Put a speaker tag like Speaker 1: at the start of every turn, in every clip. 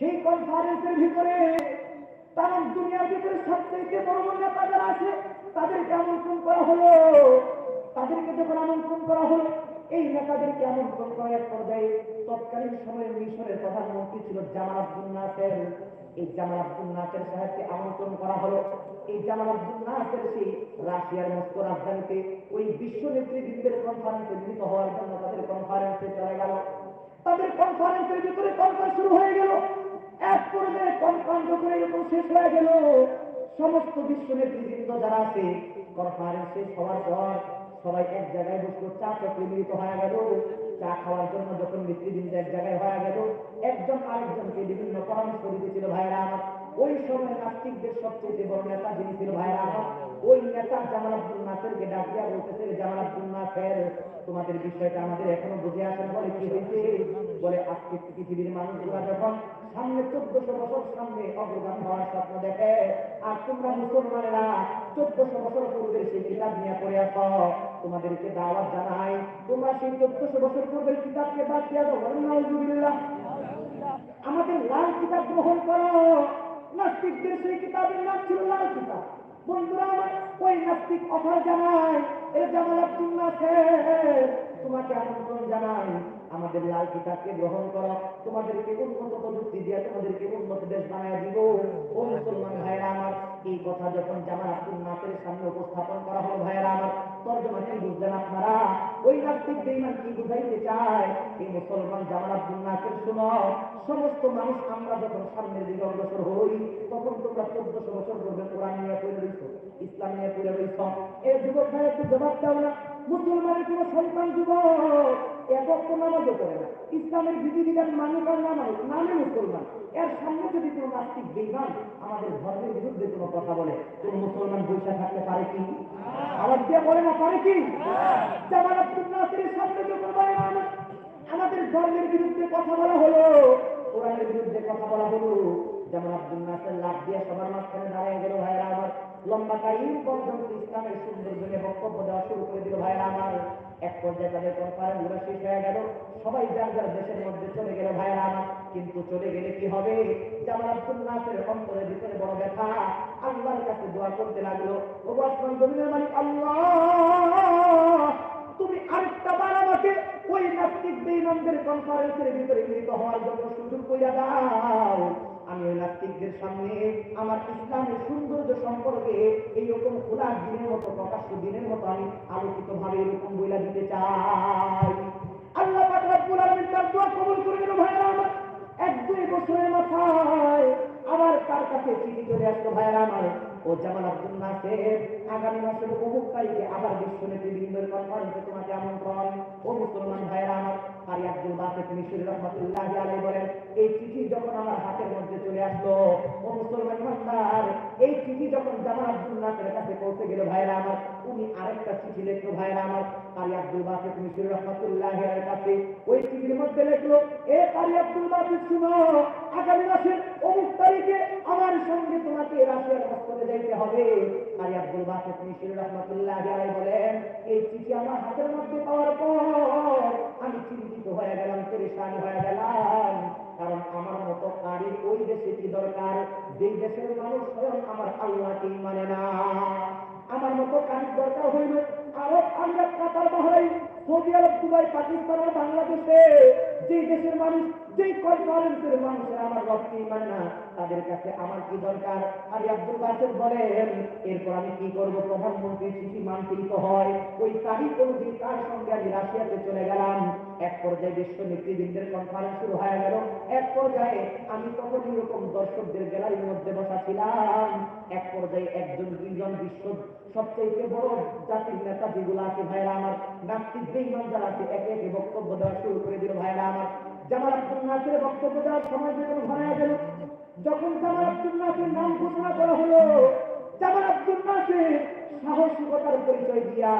Speaker 1: সেই কনফারেন্সের ভিতরে তাম দুনিয়ার ভিতরে সবচেয়ে বড় বড় নেতা যারা আছে, তাদেরকে আমন্ত্রণ করা হলো। তাদেরকে যখন আমন্ত্রণ করা হলো, এই নেতাদেরকে আমন্ত্রণ করার এক পর্যায়ে তৎকালীন সময়ে মিশরের প্রধানমন্ত্রী ছিল জামাল আব্দুল নাসের। এই জামাল আব্দুল নাসের সাহেবকে আমন্ত্রণ করা হলো। এই জামাল আব্দুল নাসের সেই রাশিয়ার মস্কো রাজধানীতে ওই বিশ্ব নেতৃবৃন্দের কনফারেন্সে মিলিত হওয়ার জন্য তাদের কনফারেন্সে চলে গেল। তাদের কনফারেন্সের ভিতরে কনফারেন্স শুরু হয়ে গেল। এক পূর্বে কনফারেন্স যখন এরকম শেষ হয়ে গেল, সমস্ত বিশ্ব নেতৃবৃন্দ যারা আছে কনফারেন্স শেষ হওয়ার পর সবাই এক জায়গায় বসল, চা চক্রে মিলিত হয়ে গেল। চা খাওয়ার জন্য যখন নেতৃবৃন্দ এক জায়গায় হয়ে গেল, একজন আরেকজনকে বিভিন্ন পরামর্শ দিতেছিল ভাইরা আমার ওই সময় নাস্তিকদের সবচেয়ে বড় নেতা যিনি ছিল ভাইরা ওই নেতা জামাল আব্দুল নাসেরকে ডাকিয়া বলতেছে জামাল আব্দুল নাসের, তোমাদের বিষয়টা আমাদের এখনও বুঝে আসেন। বলে, কি হয়েছে? বলে, আজকে পৃথিবীর মানুষগুলা যখন সামনে চোদ্দশো বছর সামনে অগ্রগামী হওয়ার স্বপ্ন দেখে, আর তোমরা মুসলমানেরা চোদ্দশো বছর পূর্বের সেই কিতাব নিয়ে পড়ে আস তোমাদেরকে দাওয়াত জানাই, তোমরা সেই চোদ্দশো বছর পূর্বের কিতাবকে বাদ দিয়া দাও। আমাদের লাল কিতাব গ্রহণ করো। নাস্তিকদের সেই কিতাবের নাম ছিল লাল কিতাব। বন্ধুরা আমার ওই নাস্তিক অফার জানায় এ জামাল আব্দুল আছে তোমাকে আমন্ত্রণ জানাই আমাদের লাল কিতাবকে গ্রহণ করা। তোমাদেরকে উন্নত প্রযুক্তি দিয়ে তোমাদেরকে উন্নত দেশ বানায় দিব। ও মুসলমান ভাইরা আমার এই কথা যখন আব্দুল নাসের সামনে উপস্থাপন করা হলো ভাইরা আমার তর্জমা কি বুঝলেন আপনারা? ওই নাস্তিক বেইমান কি বুঝাইতে চায়? এই মুসলমান আব্দুল নাসের শুনো, সমস্ত মানুষ আমরা যখন সামনের দিকে অগ্রসর হই, তখন তোমরা চোদ্দশো বছর পূর্বে কোরআন নিয়ে পড়ে রইছ, ইসলাম নিয়ে পড়ে রইছ। এই যুবক ভাই, একটু জবাব দাও না। মুসলমানের কোন সন্তান যুবক এক অক্ট নামাজও করে না। ইসলামের বিধিবিধান মানুষ আর না মানুষ নামে মুসলমান। এর সামনে যদি কোনো নাস্তিক বেইমান আমাদের ধর্মের বিরুদ্ধে কোনো কথা বলে কোন মুসলমান বৈশা থাকতে পারে কি? আবার দিয়ে বলে না পারে কি? জামাল আব্দুল নাসিরের সামনে যখন আমাদের ধর্মের বিরুদ্ধে কথা বলা হলো কোরআনের বিরুদ্ধে কথা বলা হলো। যেমন আব্দুল নাসের লাভ দিয়ে সবার মাঝখানে দাঁড়িয়ে গেল ভাইরা আমার। লম্বা টাইম পর্যন্ত ইসলামের সুন্দর জন্য বক্তব্য দেওয়া শুরু করে দিল, ভাইরা আমার, এক পর্যায়ে তাদের কনফারেন্সগুলো শেষ হয়ে গেল। সবাই যার যার দেশের মধ্যে চলে গেল, ভাইরা আমার, কিন্তু চলে গেলে কি হবে? যেমন আব্দুল নাসের অন্তরের ভিতরে বড় ব্যথা। আল্লাহর কাছে দোয়া করতে লাগল ও আসমান জমিনের মালিক, আল্লাহ, তুমি আরেকটা বার আমাকে ওই নাস্তিক বেইমানদের কনফারেন্সের ভিতরে মিলিত হওয়ার জন্য সুযোগ কইরা দাও। আমি ওই নাস্তিকদের সামনে আমার ইসলামের সৌন্দর্য সম্পর্কে এইরকম খোলা দিনের মতো, প্রকাশ্য দিনের মতো আমি আলোকিত ভাবে এরকম বইলা দিতে চাই। আল্লাহ পাক রব্বুল আলামিন তার দোয়া কবুল করে নিল ভাইরা আমার। এক দুই বছরের মাথায় আবার তার কাছে চিঠি চলে আসতো ভাইরা আমার। ও জামাল আব্দুল নাসের, আগামী মাসের অমুক তারিখে আবার বিশ্ব নেতৃবৃন্দের কনফারেন্সে তোমাকে আমন্ত্রণ। ও মুসলমান ভাইয়েরা আমার আরে আব্দুল বাসে তিনি শ্রী রহমতুল্লাহ আলাই বলেন, এই চিঠি যখন আমার হাতের মধ্যে চলে আসলো, ও মুসলমান ভান্ডার এই চিঠি যখন জামাল আব্দুল নাসের কাছে পৌঁছে গেল ভাইরা আমার উনি আরেকটা চিঠি লিখলো ভাইরা আমার কারি আব্দুল বাসে শ্রী রহমতুল্লাহ আলাই কাছে। ওই চিঠির মধ্যে লিখলো এ কারি আব্দুল বাসে শুনো, আগামী মাসের অমুক তারিখে আমার সঙ্গে তোমাকে রাশিয়ার মস্কোতে যাইতে হবে। কারি আব্দুল বাসে তিনি শ্রী রহমতুল্লাহ আলাই বলেন, এই চিঠি আমার হাতের মধ্যে পাওয়ার পর আমি চিন্তিত হয়ে গেলাম, পরেশানি হয়ে গেলাম। কারণ আমার মতো কারির ওই দেশে কি দরকার? যেই দেশের মানুষ আমার আল্লাহকেই মানে না। আমার মতো কারির দরকার হইল আরও আমরা Qatar Bahrain Saudi Arab, Dubai, Pakistan আর বাংলাদেশে যে দেশের মানুষ যেই কনফারেন্সের মানুষের আমার রক্তই মানে না, তাদের কাছে আমার কি দরকার? আলী আব্দুল বাসের বলেন, এরপর আমি কি করব? প্রধানমন্ত্রীর চিঠি মানচিত হয়। ওই তারিখ অনুযায়ী তার সঙ্গে আমি রাশিয়াতে চলে গেলাম। এক পর্যায়ে বিশ্ব নেতৃবৃন্দের কনফারেন্স শুরু হয়ে গেল। এক পর্যায়ে আমি তখন এরকম দর্শকদের গ্যালারির মধ্যে বসা ছিলাম। এক পর্যায়ে একজন, দুইজন বিশ্ব সবচেয়ে বড় জাতির নেতা যেগুলো আছে ভাইরা আমার, নাস্তিক বেইমান যারা আছে, একে একে বক্তব্য দেওয়া শুরু করে দিল ভাইরা আমার। জামাল আব্দুল নাসের বক্তব্য দেওয়ার সময় যখন ঘনায় গেল যখন জামাল আব্দুল নাসের নাম ঘোষণা করা হলো জামাল আব্দুল নাসের সাহসিকতার পরিচয় দিয়া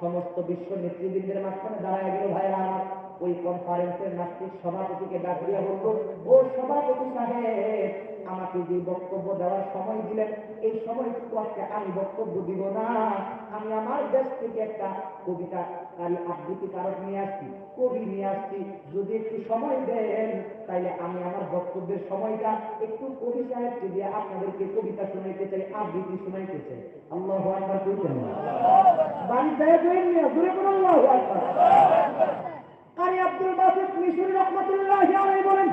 Speaker 1: সমস্ত বিশ্ব নেতৃবৃন্দের মাঝখানে দাঁড়ায় গেল ভাইরা। আমার ওই কনফারেন্সের নাস্তিক সভাপতিকে ডাক দিয়া বলতো ও সভাপতি সাহেব, আমাকে যে বক্তব্য দেওয়ার সময় দিলেন, এই সময়টুকু আজকে আমি বক্তব্য দিব না। আমি আমার দেশ থেকে একটা কবিতা কারি আবৃত্তি কারক নিয়ে আসছি। কবি নিয়ে আসছি। যদি একটু সময় দেন, তাইলে আমি আমার বক্তব্যের সময়টা একটু কবি সাহেবকে দিয়ে আপনাদেরকে কবিতা শোনাইতে চাই আবৃত্তি শোনাইতে চাই। আল্লাহ আকবার কইতেন না বাড়ি যায় দইন নিয়ে দূরে কোনো আল্লাহ আকবার। কারি আব্দুল বাসিত মিশুর রহমতুল্লাহ আলাইহি বলেন,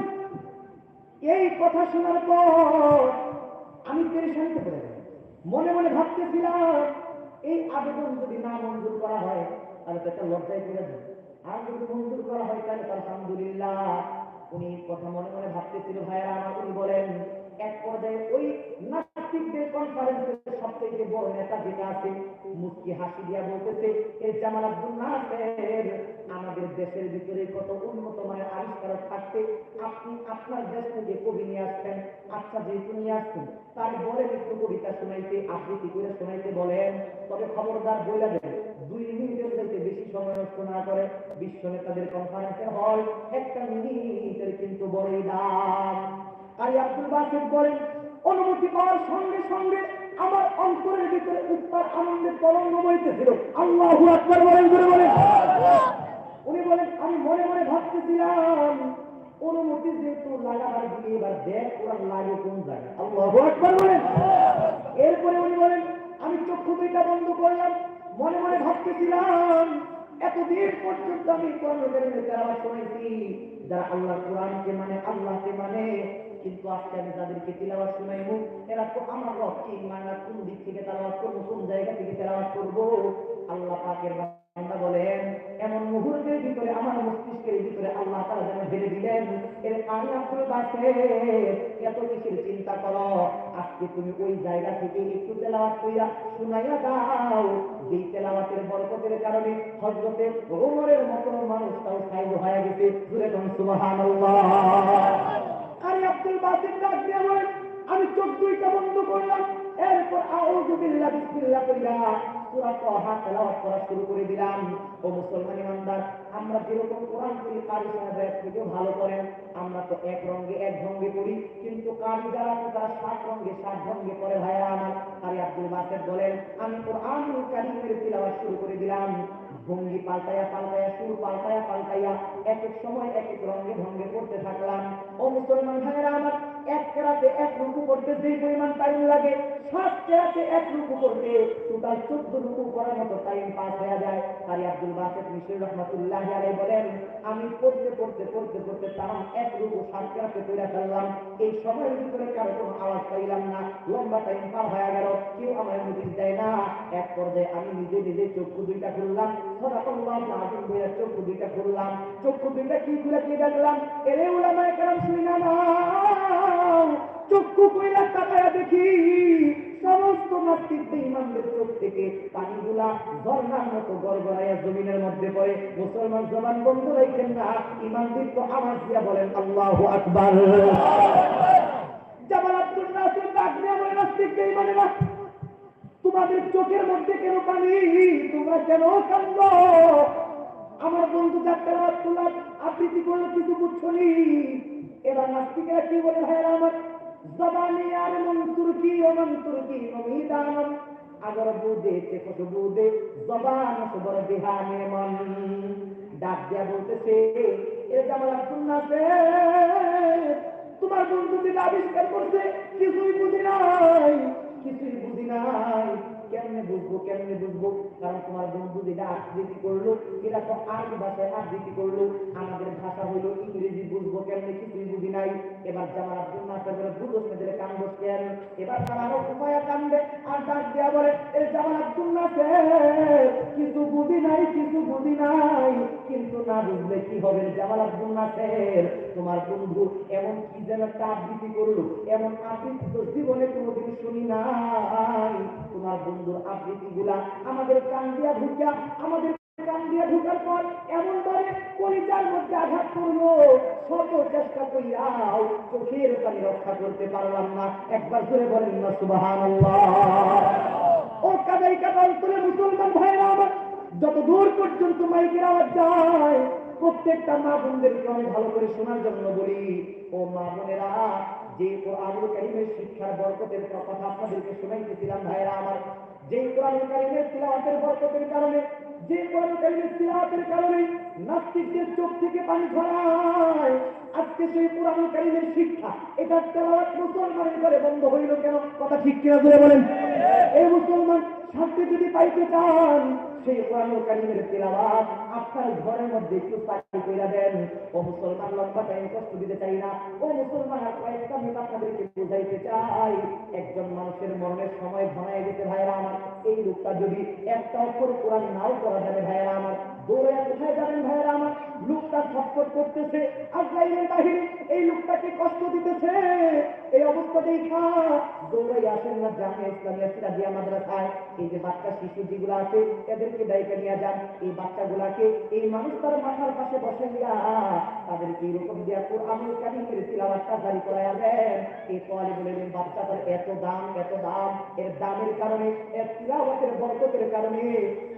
Speaker 1: এই কথা শোনার পর আমি পেরেশানিতে পড়ে মনে মনে ভাবতেছিলাম এই আবেদন যদি না মঞ্জুর করা হয়, তাহলে তো একটা লজ্জায় পড়ে যাবে আর যদি মঞ্জুর করা হয়, তাহলে আলহামদুলিল্লাহ। উনি কথা মনে মনে ভাবতেছিল, ভাইয়েরা আমার উনি বলেন, এক পর্যায়ে ওই নাস্তিকদের কনফারেন্সের সব থেকে বড় নেতা যেটা আছে মুক্তি হাসি দিয়া বলতেছে এই জামাল আব্দুল নাসের আমাদের দেশের ভিতরে কত উন্নত মানের আবিষ্কারক থাকতে আপনি আপনার দেশ থেকে কবি নিয়ে আসছেন আচ্ছা যেহেতু নিয়ে আসছেন, তার বলেন একটু কবিতা শোনাইতে, আবৃত্তি করে শোনাইতে বলেন। তবে খবরদার বইলা দেন, দুই মিনিটের চাইতে বেশি সময় নষ্ট না করে বিশ্ব নেতাদের কনফারেন্সের হল, একটা মিনিটের কিন্তু বড়ই দাম। কারি আব্দুল বাসিদ বলেন, অনুমতি পাওয়ার সঙ্গে সঙ্গে আমার অন্তরের ভিতরে উত্তর আনন্দের তরঙ্গ বইতেছিল আল্লাহ আকবর বলেন করে বলেন। উনি বলেন, আমি মনে মনে ভাবতেছিলাম, অনুমতি যেহেতু লাগাবার দিকে এবার দেখ, ওরা লাগে কোন জায়গায়? এরপরে উনি বলেন, আমি চক্ষু দুইটা বন্ধ করলাম, মনে মনে ভাবতেছিলাম, এতদিন পর্যন্ত আমি কোরআনের তেলাওয়াত শুনেছি, যারা আল্লাহ কোরআনকে মানে আল্লাহকে মানে কিন্তু আজকে আমি তাদেরকে তিলাওয়াত শুনাইবো, এরা তো আমার রব, কি মানে কোন দিক থেকে তেলাওয়াত করব, কোন জায়গা থেকে তেলাওয়াত করব? আল্লাহ পাকের বান্দা বলেন, এমন মুহূর্তের ভিতরে আমার মস্তিষ্কের ভিতরে আল্লাহ তারা যেন ঢেলে দিলেন। এর আপনার কাছে এত কিছুর চিন্তা করো? আজকে তুমি ওই জায়গা থেকে একটু তেলাওয়াত কইরা শুনাইয়া দাও। যেই তেলাওয়াতের বরকতের কারণে হজরতে ওমরের মতো মানুষটাও সাইড হয়ে গেছে। জুড়ে কোন সুবহানাল্লাহ। আরে আব্দুল বাসির ডাক আমি চোখ দুইটা বন্ধ করলাম। এরপর আউযু বিল্লাহ, বিসমিল্লাহ কইরা সূরা পড়া তেলাওয়াত করা শুরু করে দিলাম। ও মুসলমান ইমানদার, আমরা যেরকম কোরআন করি কারি সাহেবের থেকেও ভালো করেন। আমরা তো এক রঙে এক ভঙ্গে করি কিন্তু কারি যারা আছে তারা সাত রঙে, সাত ভঙ্গে করে ভাইয়া আমার। কারি আব্দুল বাসের বলেন, আমি কোরআন কারিমের তিলাওয়াত শুরু করে দিলাম। ভঙ্গি পাল্টাইয়া পাল্টাইয়া, সুর পাল্টাইয়া পাল্টাইয়া এক এক সময় এক এক রঙে ভঙ্গে করতে থাকলাম। ও মুসলমান ভাইয়েরা, আমার এক কেরাতে এক রুকু করতে যেই পরিমাণ টাইম লাগে সাত কেরাতে এক রুকু করতে টোটাল চোদ্দ রুকু করার মতো টাইম পাস হয়ে যায়। কারি আব্দুল বাসেদ মিশির রহমতুল্লাহ আলাই বলেন, আমি পড়তে পড়তে পড়তে পড়তে তার এক রুকু সাত কেরাতে তৈরি ফেললাম। এই সময়ের ভিতরে কারও কোনো আওয়াজ পাইলাম না। লম্বা টাইম পার হয়ে গেল, কেউ আমার নোটিশ দেয় না। এক পর্যায়ে আমি নিজে নিজে চক্ষু দুইটা খুললাম চক্ষু দুইটা খুললাম। চক্ষু দুইটা কি খুলে কি দেখলাম? এরে উলামায়ে কেরাম শুনি না চক্ষু কইলা তাকায়া দেখি সমস্ত নাস্তিক ইমানদের চোখ থেকে পানিগুলা ঝর্ণার মতো গড়গড়াইয়া জমিনের মধ্যে পড়ে। মুসলমান জবান বন্ধ রাখেন না ইমানদের তো আওয়াজ দিয়া বলেন আল্লাহু আকবার। জামাল আব্দুল নাসির ডাক দিয়া বলে নাস্তিক ইমানেরা তোমাদের চোখের মধ্যে কেন পানি? তোমরা কেন কান্দ? আমার বন্ধু যাত্রা আব্দুল্লাহ আবৃত্তি করল কিছু বুঝছনি এবার নাস্তিকেরা কি বলে ভাইরা আমার জবানি আর মন তুর্কি ও মন তুর্কি নমিদানম আগর বুদে তে কত বুদে জবান সবর বিহানে মন। ডাক দিয়া বলতেছে, এ জামাল আব্দুল তোমার বন্ধু যেটা আবিষ্কার করছে, কিছুই বুঝি নাই, কিছুই নাই। কেমনে বুঝব কেমনে বুঝব? কারণ তোমার বন্ধু যেটা আবৃত্তি করল, এটা তো ভাষায় আবৃত্তি করল। আমাদের ভাষা ইংরেজি, বুঝব কেমনে, কিছুই বুঝি নাই। এবার জামাল আব্দুল নাসের বলে কেন এবার তারা আরও ডাক দেওয়া বলে, এ জামাল আব্দুল নাসের, কিছু বুঝি নাই, কিছু বুঝি নাই। কিন্তু না বুঝলে কি হবে জামাল আব্দুল নাসের? তোমার বন্ধু এমন কি যেন একটা আবৃত্তি করল? এমন আবৃত্তি তো জীবনে কোনোদিন শুনি নাই। তোমার বন্ধুর আবৃত্তি গুলা আমাদের কান দিয়া ঢুকা আমাদের কান দিয়া ঢুকার পর এমন মধ্যে আঘাত করল। শত চেষ্টা চোখের পানি রক্ষা করতে পারলাম না। একবার বলেন না ও কাদাই কাদা অন্তরে মুসলমান ভাইরা আমার যত দূর পর্যন্ত মাইকের আওয়াজ যায় প্রত্যেকটা মা বোনদেরকে আমি ভালো করে শোনার জন্য বলি, ও মা বোনেরা, যে কোরআনুল কারিমের শিক্ষার বরকতের কথা আপনাদেরকে শোনাইতেছিলাম ভাইরা আমার, যে কোরআনুল কারিমের তিলাওয়াতের বরকতের কারণে, যে কোরআন কারিমের তিলাওয়াতের কারণে নাস্তিকদের চোখ থেকে পানি ঝরায়। আজকে সেই কোরআন কারিমের শিক্ষা এটা তেলাওয়াত মুসলমানের ঘরে বন্ধ হইল কেন? কথা ঠিক কিনা বলে বলেন। এই মুসলমান শান্তি যদি পাইতে চান, সেই কোরআন কারিমের তেলাওয়াত আপনার ঘরের মধ্যে একটু পানি কইরা দেন। ও মুসলমান লম্বা টাইম কষ্ট দিতে চাই না। ও মুসলমান কয়েকটা মিনিট আপনাদেরকে বুঝাইতে চাই। একজন মানুষের মরণের সময় ঘনায় গেছে ভাইরা আমার, এই লোকটা যদি একটা অক্ষর কোরআন নাও করা যাবে ভাইরা আমার। দৌড়ে কোথায় যাবেন ভাইরা আমার লোকটা ছটফট করতেছে। আজরাইলের বাহিনী এই লোকটাকে কষ্ট দিতেছে। এই অবস্থা দেখা দৌড়াই আসেন না জামিয়া ইসলামিয়া সিরাজিয়া মাদ্রাসায়। এই যে বাচ্চা শিশু যেগুলো আছে, এদেরকে দায়িত্ব নিয়ে যান। এই বাচ্চাগুলাকে এই মানুষ তার মাথার পাশে বসে দিয়া তাদেরকে এরকম দিয়া কোরআনুল কারিমের তিলাওয়াতটা জারি করায়া দেন। এই তোয়ালে বলেন বাচ্চাটার এত দাম এত দাম। এর দামের কারণে, এর তিলাওয়াতের বরকতের কারণে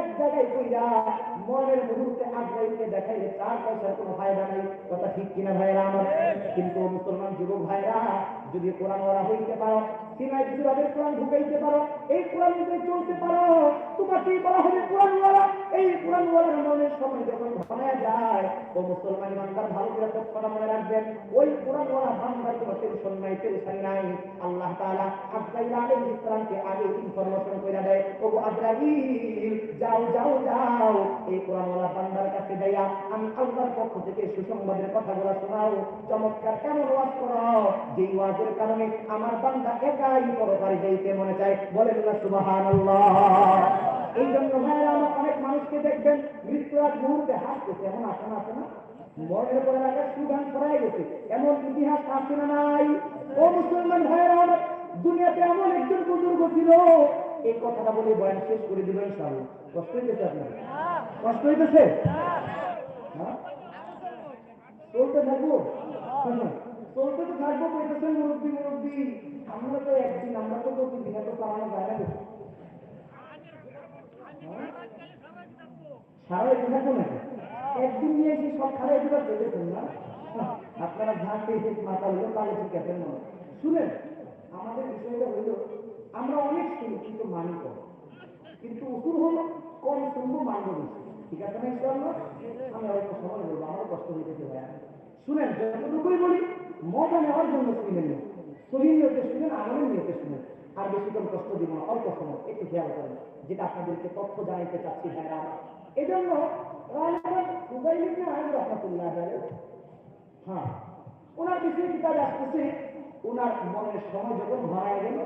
Speaker 1: এক জায়গায় কইরা মনের মুহূর্তে আজরাইলকে দেখাইলে চার পয়সার কোনো ফায়দা নাই। কথা ঠিক কিনা ভাইরা আমার? কিন্তু মুসলমান যুবক ভাইরা যদি কোরআন ওরা হইতে পারো, সিনাই কীভাবে কোরআন ঢুকাইতে পারো, এই কোরআন অনুযায়ী চলতে পারো, তোমাকেই বলা হবে কোরআন ওয়ালা। এই কোরআন ওয়ালার মনের সময় যখন ঘনায় যায়, ও মুসলমান ইমানদার, ভালো করে কথা মনে রাখবেন ওই কোরআন ওয়ালা বান্দার কোনো টেনশন নাই টেনশন নাই। আল্লাহ তাআলা আজরাইল আলাইহিস ইসলামকে আগে ইনফরমেশন কইরা দেয় ও আজরাইল যাও যাও যাও। এই কোরআন ওয়ালা বান্দার কাছে যাইয়া আমি আল্লাহর পক্ষ থেকে সুসংবাদের কথাগুলো শোনাও। চমৎকার কেমন ওয়াজ করো? যেই ওয়াজের কারণে আমার বান্দা একাই পরকারে যাইতে মনে চায়। বলেন না, সুবহানাল্লাহ। এই জন্য ভাইরা আমার অনেক মানুষকে দেখবেন মৃত্যু আগ মুহূর্তে হাসতেছে এমন আসে না আসে না। মরণের পরে একটা সুগান ছড়াই গেছে। এমন ইতিহাস আছে না নাই? ও মুসলমান ভাইরা আমার দুনিয়াতে এমন একজন বুজুর্গ ছিল এই কথাটা বলে বয়ান শেষ করে দিল ইনশাআল্লাহ। কষ্ট হইতেছে আপনার? কষ্ট হইতেছে? হ্যাঁ? চলতে থাকব? চলতে তো থাকব কইতেছেন মুরব্বী মুরব্বী আমরা তো একদিন আমরা তো প্রতিদিন এত চালানো যায় না? সারা দিন থাকব নাকি? একদিন নিয়ে এসে সব খারাপ দিবার দেখেছেন না? আপনারা ধান মাথা হইল তাহলে ঠিক আছে মনে শুনেন আমাদের বিষয়টা হইল আমরা অনেক শুনি, কিন্তু মানি কম কিন্তু উসুর হলো, কম শুনব, মানবো বেশি। ঠিক আছে না, ইনশাআল্লাহ? আমি অল্প সময় বলব আমারও কষ্ট হইতেছে ভাইয়া শুনেন, যতটুকুই বলি, মজা নেওয়ার জন্য শুনেন না শরীর নিয়তে শুনেন আমলের নিয়তে শুনেন আর বেশি করে কষ্ট দিব না, অল্প সময়, একটু খেয়াল করেন। যেটা আপনাদেরকে তথ্য জানাইতে চাচ্ছি ভাইরা এই জন্য হ্যাঁ ওনার বিষয়ে কিতাবে আসতেছে? ওনার মনের সময় যখন ভরায় গেল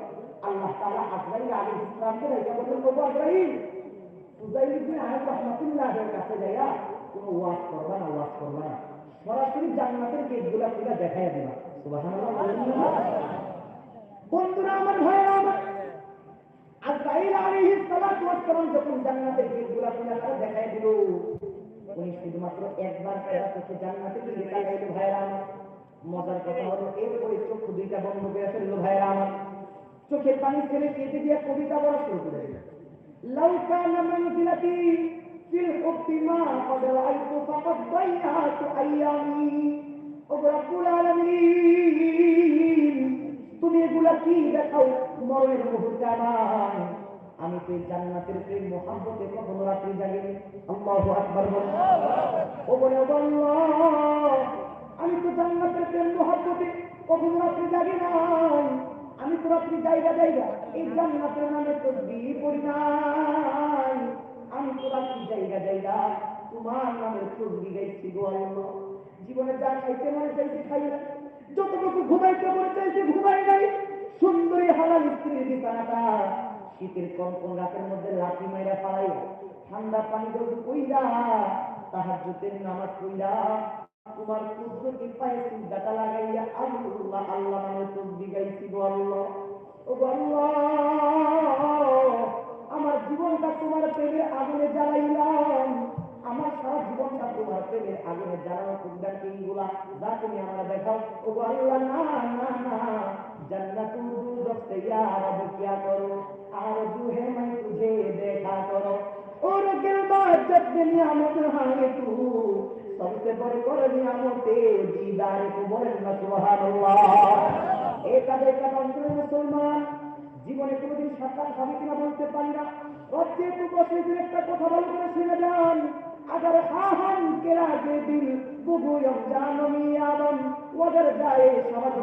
Speaker 1: আল্লাহ তাআলা আজরাইল আলাইহিস সালামকে ডাইকা বললেন বাবা আজরাইল উজাইল ইবনে আয়াত রাহমাতুল্লাহ এর কাছে যাইয়া কোনো ওয়াজ করবা না ওয়াজ করবা না সরাসরি জান্নাতের গেটগুলা খুলে দেখাইয়া দিবা সুবহানাল্লাহ বলেন না? বন্ধুরা আমার ভাইরা আমার আজরাইল আলাইহিস সালাতু ওয়াস সালাম যখন জান্নাতের গেটগুলা খুলে তারা দেখাইয়া দিল উনি শুধুমাত্র একবার তারা চোখে জান্নাতের দিকে তাকাইল ভাইরা আমার মজার কথা হলো এরপরে চক্ষু দুইটা বন্ধ করে ফেলল ভাইরা আমার চোখের পানি ফেলে কেঁদে দিয়ে কবিতা বলা শুরু করে দিলেন। ফিল মা আইয়ামি। তুমি এগুলা কি দেখাও মরণের মুহূর্তে আমি তো জান্নাতের প্রেম মোহাম্মতে কখনো রাত্রি জাগিনি। আল্লাহু আকবার ও বলে আল্লাহ, আমি তো জান্নাতের প্রেম মোহাম্মতে কখনো রাত্রি জাগি না তো রাত্রি জায়গা জায়গা। এই জান্নাতের নামে তো নাই। আমি তো রাত্রি জায়গা জায়গা। তোমার নামে তসবি গাইছি গো আল্লাহ। জীবনে যা খাইতে মনে চাইছে, খাই যতটুকু ঘুমাইতে মনে চাইছে, ঘুমাই নাই। সুন্দরী হালাল স্ত্রীর বিছানাটা শীতের কনকন রাতের মধ্যে লাঠি মাইরা পালাই ঠান্ডা পানি কইরা তাহার জুতের নামাজ কইরা তোমার কুদরতি পায়ে চিন্তাটা লাগাইয়া আল্লাহ আল্লাহ নামে তসবি গাইছি গো আল্লাহ ও গো আল্লাহ আমার জীবনটা তোমার প্রেমের আগুনে জ্বালাইলাম আমার সারা জীবনটা তোমার তোমার প্রেমের আগুনে জ্বালানো কুন্ডার কিংগুলা যা তুমি আমরা দেখাও ও গো আল্লাহ না না না জান্নাতুল দুজখ से या रब क्या करो आरज़ू है मैं तुझे देखा करो और दिल बात जब नियामत हाने तू সবচেয়ে বড় করে নিয়ামতে দিদার বলেন না, সুবহানাল্লাহ। এই কাজের কারণ অন্তরে মুসলমান? জীবনে কোনোদিন সাক্ষাৎ হবে কিনা বলতে পারি না। রচ্ছে একটু বসে একটা কথা বলে করে শুনে যান। আগার হাহান কেরা জানমি ওদের যায় সমাজ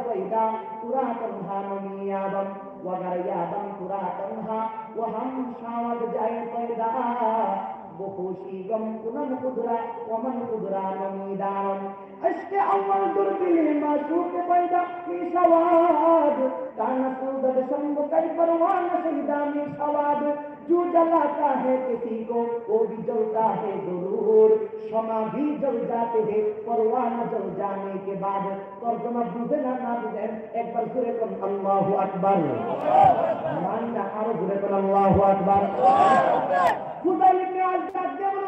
Speaker 1: যায় बखुशी गम कुनम कुदरा वमन कुदरा नमी दानम अश्क अव्वल दुर्दिल मासूक पैदा की सवाद काना सूदद संग कई परवान सईदा में सवाद जो जलाता है किसी को वो भी जलता है जरूर क्षमा भी जल जाते हैं परवाना जल जाने के बाद तर्जमा बुझे ना ना बुझे एक बार सुरे कर अल्लाह अकबर मानना आरो सुरे कर अल्लाह अकबर খুদা ইবনে আজদাদ যেমন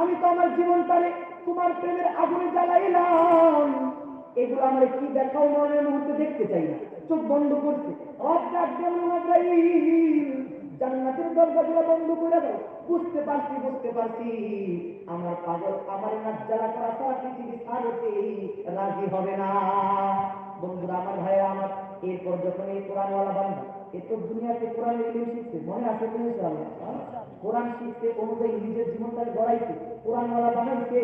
Speaker 1: আমি তো আমার জীবন জীবনটারে তোমার প্রেমের আগুনে জ্বালাইলাম। এগুলো আমার কি দেখাও মনের মুহূর্তে দেখতে চাই না। চোখ বন্ধ করছে জান্নাতের দরজাগুলো বন্ধ করে দাও। বুঝতে পারছি বুঝতে পারছি। আমার পাগল, আমার নাচ জ্বালা করা সারা পৃথিবী ছাড়তে রাজি হবে না। বন্ধুরা, আমার ভাইয়েরা, আমার এরপর যখন এই কোরআনওয়ালা বান্ধব এ তো দুনিয়াতে কোরআন ইলিম শিখছে, মনে আছে তুমি হ্যাঁ? কোরআন শিখছে অনুযায়ী নিজের জীবনটাকে গড়াইছে কোরআনওয়ালা বানাইছে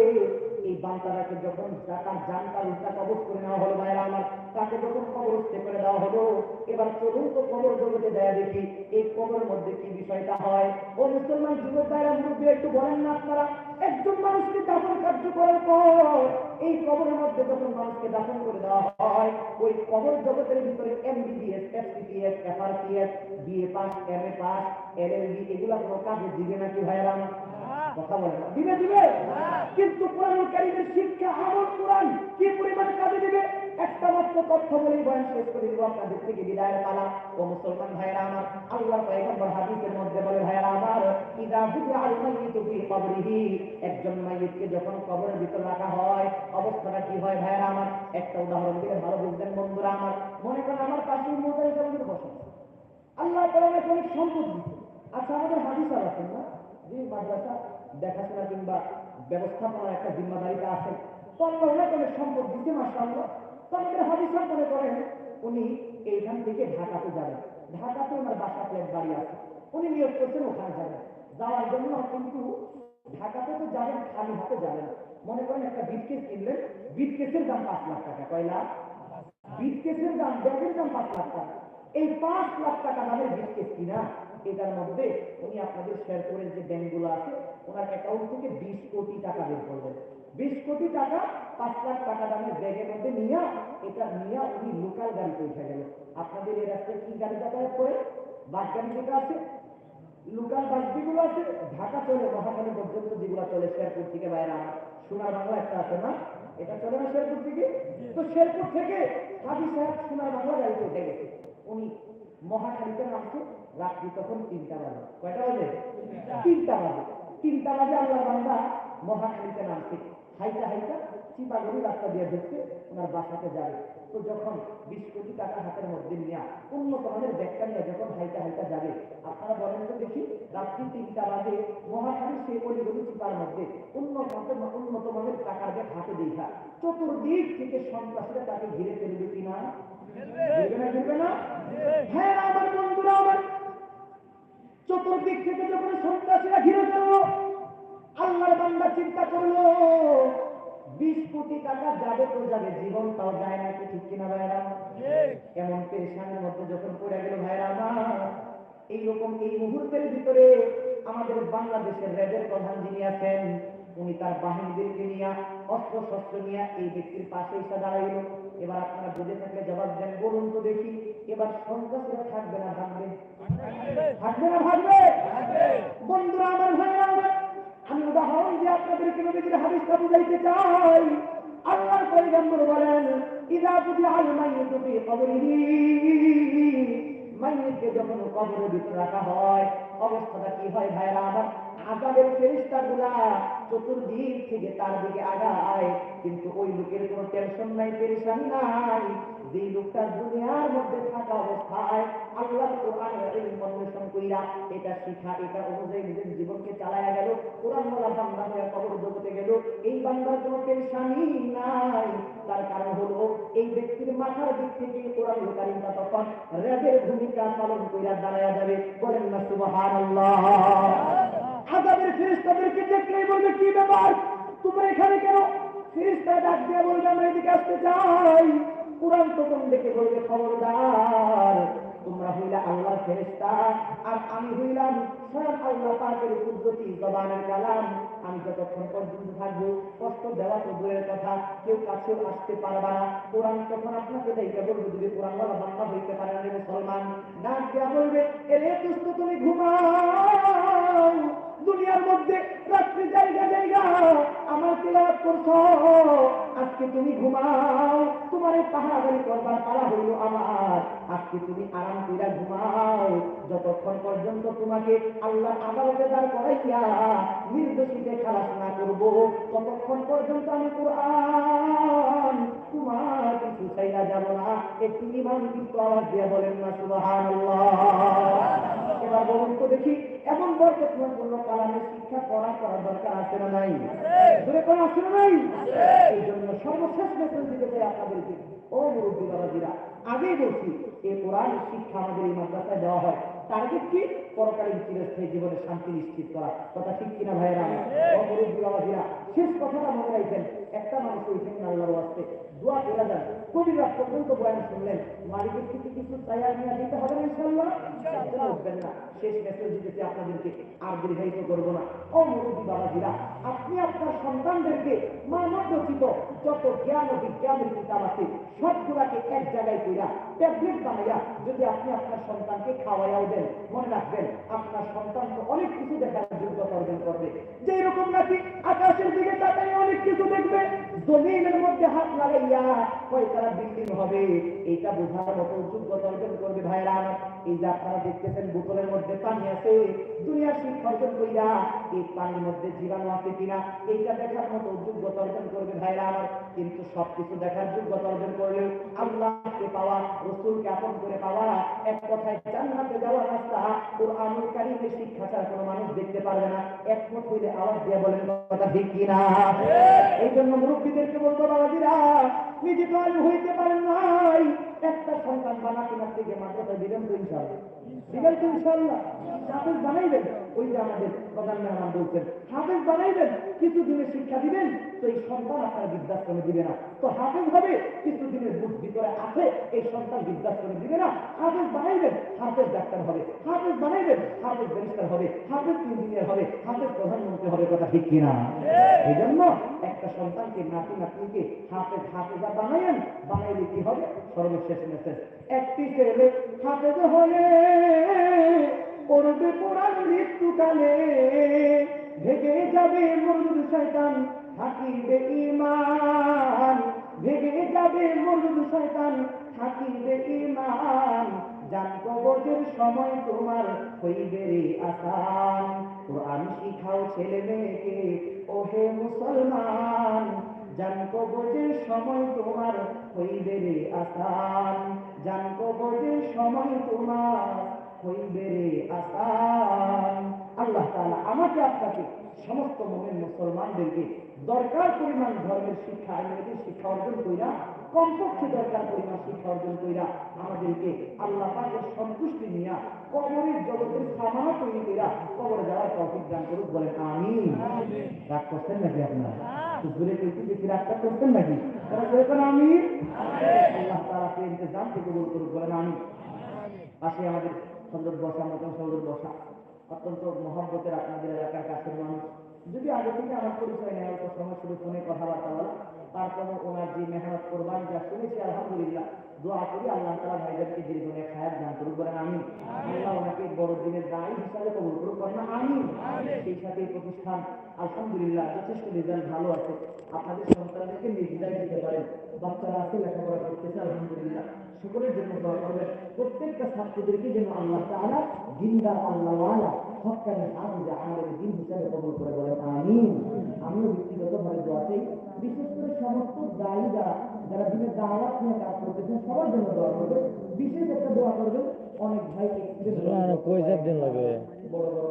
Speaker 1: এই বান্তাটাকে যখন তার জানটা উল্টা কবজ করে নেওয়া হলো ভাইরা আমার, তাকে যখন কবরস্থ করে দেওয়া হলো, এবার তো কবর জগতে দেয়া দেখি, এই কবরের মধ্যে কি বিষয়টা হয় ও মুসলমান যুবক ভাইরা, মুরব্বী, একটু বলেন না আপনারা একজন মানুষকে দাফন কার্য করার পর, এই কবরের মধ্যে যখন মানুষকে দাফন করে দেওয়া হয়, ওই কবর জগতের ভিতরে MBBS FCPS FRPS BA pass M A pass LLB এগুলা কোনো কাজে দিবে নাকি ভাইরা আমার? দিবে দিবে। কিন্তু শিক্ষা আমল কোরআন কি পরিমাণ কাজে দিবে? একটা মাত্র তথ্য বলেই বয়ান শেষ করে দিব। আপনাদের থেকে বিদায়ের পালা। ও মুসলমান ভাইরা আমার পয়গম্বর হাদিসের মধ্যে বলে ভাইরা আমার, ইদা বুঝে আল মাইয়িতু ফি কবরিহি। একজন মাইয়িতকে যখন কবরের ভিতর রাখা হয়, অবস্থাটা কি হয় ভাইরা আমার? একটা উদাহরণ দিলে ভালো বুঝবেন বন্ধুরা আমার। মনে করেন আমার মোজাই জমির বসা আল্লাহ তাআলা অনেক সম্পদ দিচ্ছে আচ্ছা আমাদের হাদিস না যে মাদ্রাসা দেখাশোনা কিংবা ব্যবস্থাপনার একটা জিম্মাদারিতে আছে তো আল্লাহ ওনাকে অনেক সম্পদ দিচ্ছে মাশাআল্লাহ। তো আমাদের হাদিস মনে করেন, উনি এইখান থেকে ঢাকাতে যাবেন। ঢাকাতে ওনার বাসা প্লেট বাড়ি আছে। উনি নিয়োগ করছেন, ওখানে যাবেন। যাওয়ার জন্য কিন্তু ঢাকাতে তো যাবেন, খালি হাতে যাবেন। মনে করেন একটা বিটকেস কিনলেন বিটকেসের দাম পাঁচ লাখ টাকা। কয় লাখ? বিটকেসের দাম ব্যাগের দাম পাঁচ লাখ টাকা। এই পাঁচ লাখ টাকা দামের বিটকেস কিনা? এটার মধ্যে উনি আপনাদের শেয়ার করে যে ব্যাংকগুলো আছে ওনার অ্যাকাউন্ট থেকে বিশ কোটি টাকা বের করবেন। বিশ কোটি টাকা পাঁচ লাখ টাকা দামের ব্যাগের মধ্যে নিয়ে এটা নিয়ে উনি লোকাল গাড়িতে উঠে গেলেন। আপনাদের এই রাস্তায় কি গাড়ি যাতায়াত করে? বাস গাড়ি যেটা আছে লোকাল বাস যেগুলো আছে ঢাকা চলে মহাখালী পর্যন্ত যেগুলো চলে শেরপুর থেকে বাইরে সোনার বাংলা একটা আছে না এটা চলে না শেরপুর থেকে? তো শেরপুর থেকে হাজি সাহেব সোনার বাংলা গাড়িতে উঠে গেছে। উনি মহাখালীতে নামছে রাত্রি তখন তিনটা বাজে। কয়টা বাজে? তিনটা। বাজে। তিনটা বাজে আল্লাহ বান্দা মহাখালীতে নামছে। হাইটা হাইটা চিপাগড়ি রাস্তা দিয়ে ঢুকছে ওনার বাসাতে যাবে তো যখন বিশ কোটি টাকা হাতের মধ্যে নিয়ে উন্নত মানের ব্যাগটা নিয়ে যখন হাইটা হাইটা যাবে আপনারা বলেন তো দেখি রাত্রি তিনটা বাজে মহাখালী সেই অলিগলি চিপার মধ্যে উন্নত উন্নত মানের টাকার ব্যাগ হাতে দেখা চতুর্দিক থেকে সন্ত্রাসীরা তাকে ঘিরে ফেলবে কিনা ঘিরবে না ঘিরবে না? হ্যাঁ আমার বন্ধুরা আমার চতুর্দিক থেকে যখন সন্ত্রাসীরা ঘিরে ফেলল, আল্লাহর বান্দা চিন্তা করল, বিশ কোটি টাকা যাবে তো যাবে জীবনটাও যায় নাকি ঠিক কিনা ভাইরা? এমন পেরেশানের মধ্যে যখন পড়ে গেল ভাইরা আমার, এইরকম এই মুহূর্তের ভিতরে আমাদের বাংলাদেশের রেডের প্রধান যিনি আছেন, উনি তার বাহিনীদেরকে নিয়ে অস্ত্র শস্ত্র নিয়ে এই ব্যক্তির পাশে এসে দাঁড়াইল। এবার আপনারা বুঝে থাকলে জবাব দেন বলুন তো দেখি এবার সন্ত্রাসীরা থাকবে না ভাববে থাকবে না ভাববে বন্ধুরা আমার ভাইরা আমি উদাহরণ দিয়ে আপনাদেরকে নবীজির হাদিসটা বুঝাইতে চাই। আল্লাহর পয়গম্বর বলেন ইদা যদি আল মাইয়িতু ফি কবরিহি। মাইয়িতকে যখন কবরের ভিতরে রাখা হয় অবস্থাটা কি হয় ভাইরা আমার? আগামের ফেরিস্তা গুলা চতুর্দিক থেকে তার দিকে আগায়, কিন্তু ওই লোকের কোনো টেনশন নাই, পেরেশানি নাই। যে লোকটা দুনিয়ার মধ্যে থাকা অবস্থায় আল্লাহ অন্বেষণ কইরা এটা শিখা, এটা অনুযায়ী নিজের জীবনকে চালায়া গেল, কোরআন বলা বান্দা হয়ে কবর জগতে গেল, এই বান্দার কোনো টেনশনই নাই। তার কারণ হলো, এই ব্যক্তির মাথার দিক থেকে কোরআন কারিমটা তখন র্যাবের ভূমিকা পালন কইরা দাঁড়ায়া যাবে। বলেন না, সুবহানাল্লাহ। আজাবের ফেরেশতাদেরকে দেখলেই বলবে, কি ব্যাপার? তোমরা এখানে কেন? ফেরেশতা ডাক দিয়ে বলবে, আমরা এদিকে আসতে চাই। কোরআন তখন দেখে বলবে, খবরদার। তোমরা হইলা আল্লাহর ফেরেশতা, আর আমি হইলাম স্বয়ং আল্লাহ পাকের জবানের কালাম। আমি যতক্ষণ পর্যন্ত থাকব, কষ্ট দেওয়া তো দূরের কথা, কেউ কাছেও আসতে না। কোরআন তখন আপনাকে বলবে, যদি কোরআন বলা হইতে পারে না মুসলমান। ডাক দিয়া বলবে এরে দুষ্ট তুমি ঘুমাও। দুনিয়ার মধ্যে রাত্রি জায়গা জায়গা। আমার তিলাপ করছ, আজকে তুমি ঘুমাও। তোমার এই পাহাড়াদারি করবার পালা হইল আমার। আজকে তুমি আরাম কইরা ঘুমাও। যতক্ষণ পর্যন্ত তোমাকে আল্লাহ আদালতে দাঁড় করাইয়া নির্দোষীকে খালাস না করব, ততক্ষণ পর্যন্ত আমি কোরআন তোমার কিছু চাইলা যাব না। একটু ইমান কিন্তু আওয়াজ দিয়ে বলেন না, সুবহানাল্লাহ। এবার বলুন তো দেখি, এমন বরকতপূর্ণ কালামের শিক্ষা করা করার দরকার আছে না নাই? দূরে কোনো আছে না নাই? এই জন্য সর্বশেষ মেসেজ দিতে চাই আপনাদেরকে। ও মুরব্বী বাবাজিরা, আগেই বলছি, এই কোরআন শিক্ষা আমাদের এই মাদ্রাসায় দেওয়া হয়। টার্গেট কি? পরকালীন চিরস্থায়ী জীবনে শান্তি নিশ্চিত করা। কথা ঠিক কিনা ভাইয়েরা? আমার ও মুরব্বী বাবাজিরা, শেষ কথাটা মনে রাখবেন। একটা মানুষ হয়েছেন আল্লাহর আসতে দোয়া করে দেন। রাত পর্যন্ত বয়ান শুনলেন। মালিকের থেকে কিছু চাইয়া নিয়ে দিতে হবে না ইনশাল্লাহ না। শেষ মেসেজ দিতেছি আপনাদেরকে আর দীর্ঘায়িত করব না। ও বাবা বাবাজিরা আপনি আপনার সন্তানদেরকে মানব রচিত যত জ্ঞান ও বিজ্ঞানের কিতাব আছে সবগুলাকে এক জায়গায় কইরা ট্যাবলেট বানাইয়া যদি আপনি আপনার সন্তানকে খাওয়াইয়াও দেন, মনে রাখবেন, আপনার সন্তান তো অনেক কিছু দেখার যোগ্যতা অর্জন করবে। যে রকম নাকি আকাশের দিকে তাকাই অনেক কিছু দেখবে, জমিনের মধ্যে হাত লাগাইয়া কয়তারা বিল্ডিং হবে, এটা বোঝার মতো যোগ্যতা অর্জন করবে ভাইরা এই যে আপনারা দেখতেছেন, বোতলের মধ্যে পানি আছে, দুনিয়ার শিক্ষা অর্জন কইরা এই পানির মধ্যে জীবাণু আছে কিনা, এইটা দেখার মতো যোগ্যতা অর্জন করবে ভাইরা আমার। কিন্তু সবকিছু দেখার যোগ্যতা অর্জন করলেও আল্লাহকে পাওয়া, রসুলকে আপন করে পাওয়া, এক কথায় জান্নাতে যাওয়ার রাস্তা ওর আমল কারিমের শিক্ষা ছাড়া কোনো মানুষ দেখতে পারবে না। একমত হইলে আওয়াজ দিয়ে বলেন, কথা ঠিক কিনা? এই জন্য মুরব্বীদেরকে বলতো বাবাজিরা, নিজে তো হইতে পারেন নাই। একটা সন্তান বানাতে না থেকে মাদ্রাসায় দিবেন তো ইনশাল্লাহ দিবেন তো ইনশাল্লাহ হাফেজ বানাইবেন, ওই যে আমাদের প্রধান বলছেন, হাফেজ বানাইবেন কিছু দিনের শিক্ষা দিবেন, তো এই সন্তান আপনার বৃদ্ধাশ্রমে দিবে না। তো হাফেজ হবে কিছু দিনের বুধ ভিতরে আছে, এই সন্তান বৃদ্ধাশ্রমে দিবে না। হাফেজ বানাইবেন, হাফেজ ডাক্তার হবে, হাফেজ বানাইবেন, হাফেজ ব্যারিস্টার হবে, হাফেজ ইঞ্জিনিয়ার হবে, হাফেজ প্রধানমন্ত্রী হবে কথা ঠিক কিনা? এই জন্য একটা সন্তানকে নাতি নাতনিকে হাফেজ, হাফেজা বানাইয়েন বানাইলে কি হবে? সর্বশেষ মেসেজ একটি ছেলে হাফেজ হলে পড়বে কোরআন মৃত্যুকালে ভেগে যাবে মরুদ শয়তান, থাকিবে ইমান ভেগে যাবে মরুদ শয়তান, থাকিবে ইমান জান কবজের সময় তোমার হইবে আসান। কোরআন শিখাও ছেলে মেয়েকে, ওহে মুসলমান। জান কবজের সময় তোমার হইবে আসান। জান কবজের সময় তোমার হইবে রে আসান। আল্লাহ তাআলা আমাকে আপনাকে সমস্ত মোমেন মুসলমানদেরকে দরকার পরিমাণ ধর্মের শিক্ষা আইনের শিক্ষা অর্জন কইরা কমপক্ষে দরকার পরিমাণ শিক্ষা অর্জন কইরা আমাদেরকে আল্লাহ পাকের সন্তুষ্টি নিয়া কবরের জগতের সামানা তৈরি কইরা কবরে যাওয়ার তৌফিক দান করুক বলেন আমিন। রাগ করছেন নাকি আপনারা? দূরে কেউ বেশি রাগটা করছেন নাকি? তারা আমি আল্লাহ তাআলা কে ইন্তজাম থেকে করুক বলেন আমি পাশে আমাদের সদর বসা মতন সুন্দর বসা। অত্যন্ত মহব্বতের আপনাদের এলাকার কাছের মানুষ। যদি আগে থেকে আমার পরিচয় নেওয়ার তো সময় শুধু ফোনে কথাবার্তা বলা। তারপরে ওনার যে মেহনত করবান যা শুনেছি আলহামদুলিল্লাহ দোয়া করি আল্লাহ তালা ভাইদেরকে দীর্ঘদিনের খায়াত দান করুক বলেন আমি আল্লাহ ওনাকে বড় দিনের দায়ী হিসাবে কবুল করুক বলেন আমি সেই সাথে প্রতিষ্ঠান আলহামদুলিল্লাহ যথেষ্ট রেজাল্ট ভালো আছে। আপনাদের সন্তানদেরকে নির্দ্বিধায় দিতে পারেন। বাচ্চারা আছে লেখাপড়া করতেছে আলহামদুলিল্লাহ। সকলের জন্য দোয়া করবেন। প্রত্যেকটা ছাত্রদেরকে যেন আল্লাহ তাআলা দিনদার আল্লাহওয়ালা হকানি হাফিজা আমাদের দিন হিসাবে কবুল করে বলেন আমিন। আমিও ব্যক্তিগতভাবে দোয়া চাই। বিশেষ সমস্ত দায়ী যারা যারা দিনের দাওয়াত নিয়ে কাজ করতেছেন সবার জন্য দোয়া করবেন। বিশেষ একটা দোয়া করবেন অনেক ভাই
Speaker 2: দিন লাগে?
Speaker 1: বড় বড়